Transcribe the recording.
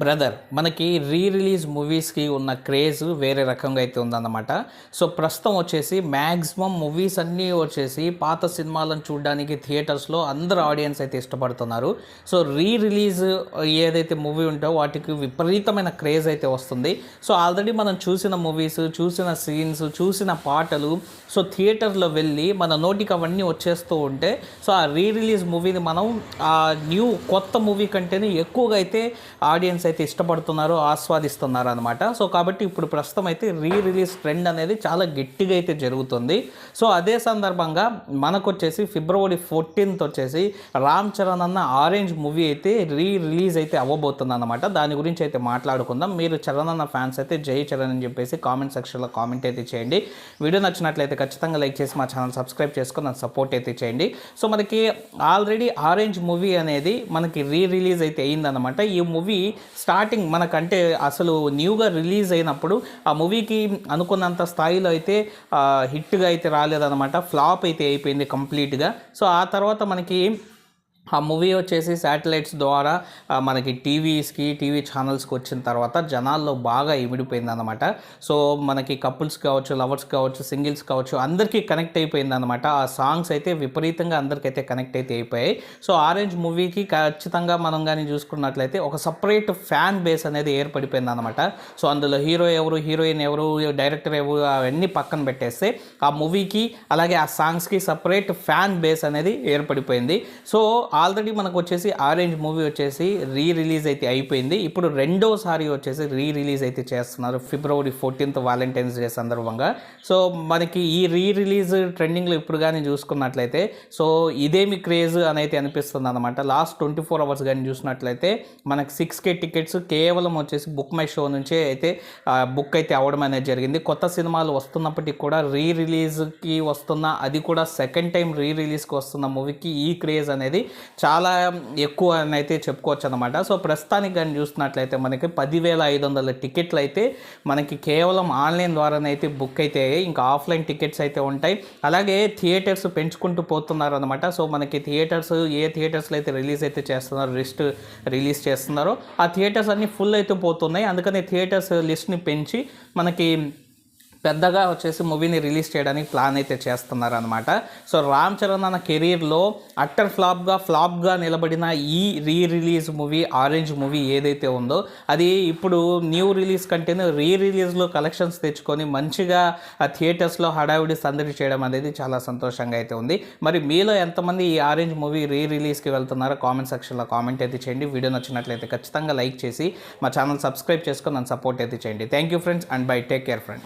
Brother మనకి re release మూవీస్కి ఉన్న క్రేజ్ వేరే రకంగా అయితే ఉందన్నమాట. సో ప్రస్తుతం వచ్చేసి మ్యాక్సిమం మూవీస్ అన్నీ వచ్చేసి పాత సినిమాలను చూడడానికి థియేటర్స్లో అందరు ఆడియన్స్ అయితే ఇష్టపడుతున్నారు. సో రీ రిలీజ్ ఏదైతే మూవీ ఉంటో వాటికి విపరీతమైన క్రేజ్ అయితే వస్తుంది. సో ఆల్రెడీ మనం చూసిన మూవీస్ చూసిన సీన్స్ చూసిన పాటలు సో థియేటర్లో వెళ్ళి మన నోటికి అవన్నీ వచ్చేస్తూ ఉంటే సో ఆ రీ రిలీజ్ మూవీని మనం ఆ న్యూ కొత్త మూవీ కంటేనే ఎక్కువగా అయితే ఆడియన్స్ అయితే ఇష్టపడుతున్నారు ఆస్వాదిస్తున్నారు అనమాట సో కాబట్టి ఇప్పుడు ప్రస్తుతం అయితే రీ రిలీజ్ ట్రెండ్ అనేది చాలా గట్టిగా అయితే జరుగుతుంది. సో అదే సందర్భంగా మనకు వచ్చేసి ఫిబ్రవరి ఫోర్టీన్త్ వచ్చేసి రామ్ చరణ్ అన్న ఆరెంజ్ మూవీ అయితే రీ రిలీజ్ అయితే అవ్వబోతుంది అనమాట దాని గురించి అయితే మాట్లాడుకుందాం. మీరు చరణ్ అన్న ఫ్యాన్స్ అయితే జై చరణ్ అని చెప్పేసి కామెంట్ సెక్షన్లో కామెంట్ అయితే చేయండి. వీడియో నచ్చినట్లయితే ఖచ్చితంగా లైక్ చేసి మా ఛానల్ సబ్స్క్రైబ్ చేసుకుని నన్ను సపోర్ట్ అయితే చేయండి. సో మనకి ఆల్రెడీ ఆరెంజ్ మూవీ అనేది మనకి రీ రిలీజ్ అయితే అయిందనమాట ఈ మూవీ స్టార్టింగ్ మనకంటే అసలు న్యూగా రిలీజ్ అయినప్పుడు ఆ మూవీకి అనుకున్నంత స్థాయిలో అయితే హిట్గా అయితే రాలేదన్నమాట. ఫ్లాప్ అయితే అయిపోయింది కంప్లీట్గా. సో ఆ తర్వాత మనకి ఆ మూవీ వచ్చేసి శాటిలైట్స్ ద్వారా మనకి టీవీస్కి టీవీ ఛానల్స్కి వచ్చిన తర్వాత జనాల్లో బాగా ఇమిడిపోయింది అనమాట సో మనకి కపుల్స్ కావచ్చు లవర్స్ కావచ్చు సింగిల్స్ కావచ్చు అందరికీ కనెక్ట్ అయిపోయింది అనమాట ఆ సాంగ్స్ అయితే విపరీతంగా అందరికైతే కనెక్ట్ అయితే అయిపోయాయి. సో ఆరెంజ్ మూవీకి ఖచ్చితంగా మనం కానీ చూసుకున్నట్లయితే ఒక సపరేట్ ఫ్యాన్ బేస్ అనేది ఏర్పడిపోయింది అనమాట సో అందులో హీరో ఎవరు హీరోయిన్ ఎవరు డైరెక్టర్ ఎవరు అవన్నీ పక్కన పెట్టేస్తే ఆ మూవీకి అలాగే ఆ సాంగ్స్కి సపరేట్ ఫ్యాన్ బేస్ అనేది ఏర్పడిపోయింది. సో ఆల్రెడీ మనకు వచ్చేసి ఆరెంజ్ మూవీ వచ్చేసి రీ రిలీజ్ అయితే అయిపోయింది. ఇప్పుడు రెండోసారి వచ్చేసి రీ రిలీజ్ అయితే చేస్తున్నారు. ఫిబ్రవరి ఫోర్టీన్త్ వాలంటైన్స్ డే సందర్భంగా. సో మనకి ఈ రీ రిలీజ్ ట్రెండింగ్లో ఇప్పుడు కానీ చూసుకున్నట్లయితే సో ఇదేమి క్రేజ్ అని అయితే అనిపిస్తుంది అనమాట లాస్ట్ ట్వంటీ ఫోర్ అవర్స్ కానీ చూసినట్లయితే మనకి సిక్స్ కే టికెట్స్ కేవలం వచ్చేసి బుక్ మై షో నుంచే అయితే బుక్ అయితే అవ్వడం అనేది జరిగింది. కొత్త సినిమాలు వస్తున్నప్పటికీ కూడా రీ రిలీజ్కి వస్తున్న అది కూడా సెకండ్ టైం రీ రిలీజ్కి వస్తున్న మూవీకి ఈ క్రేజ్ అనేది చాలా ఎక్కువ అని అయితే చెప్పుకోవచ్చు అనమాట సో ప్రస్తుతానికి కానీ చూసినట్లయితే మనకి పదివేల ఐదు వందల టికెట్లు అయితే మనకి కేవలం ఆన్లైన్ ద్వారానే అయితే బుక్ అయితే ఇంకా ఆఫ్లైన్ టికెట్స్ అయితే ఉంటాయి. అలాగే థియేటర్స్ పెంచుకుంటూ పోతున్నారు అనమాట సో మనకి థియేటర్స్ ఏ థియేటర్స్లో అయితే రిలీజ్ అయితే చేస్తున్నారు లిస్ట్ రిలీజ్ చేస్తున్నారో ఆ థియేటర్స్ అన్నీ ఫుల్ అయితే పోతున్నాయి. అందుకని థియేటర్స్ లిస్ట్ని పెంచి మనకి పెద్దగా వచ్చేసి మూవీని రిలీజ్ చేయడానికి ప్లాన్ అయితే చేస్తున్నారు అనమాట సో రామ్ చరణ్ అన్న కెరీర్లో అట్టర్ ఫ్లాప్గా ఫ్లాప్గా నిలబడిన ఈ re release movie orange movie ఏదైతే ఉందో అది ఇప్పుడు న్యూ రిలీజ్ కంటేనే రీ రిలీజ్లో కలెక్షన్స్ తెచ్చుకొని మంచిగా ఆ థియేటర్స్లో హడావిడి సందడి చేయడం అనేది చాలా సంతోషంగా అయితే ఉంది. మరి మీలో ఎంతమంది ఈ ఆరెంజ్ మూవీ రీ రిలీజ్కి వెళ్తున్నారో కామెంట్ సెక్షన్లో కామెంట్ అయితే చేయండి. వీడియో నచ్చినట్లయితే ఖచ్చితంగా లైక్ చేసి మా ఛానల్ సబ్స్క్రైబ్ చేసుకొని నన్ను సపోర్ట్ అయితే చేయండి. Thank you friends and bye take care friends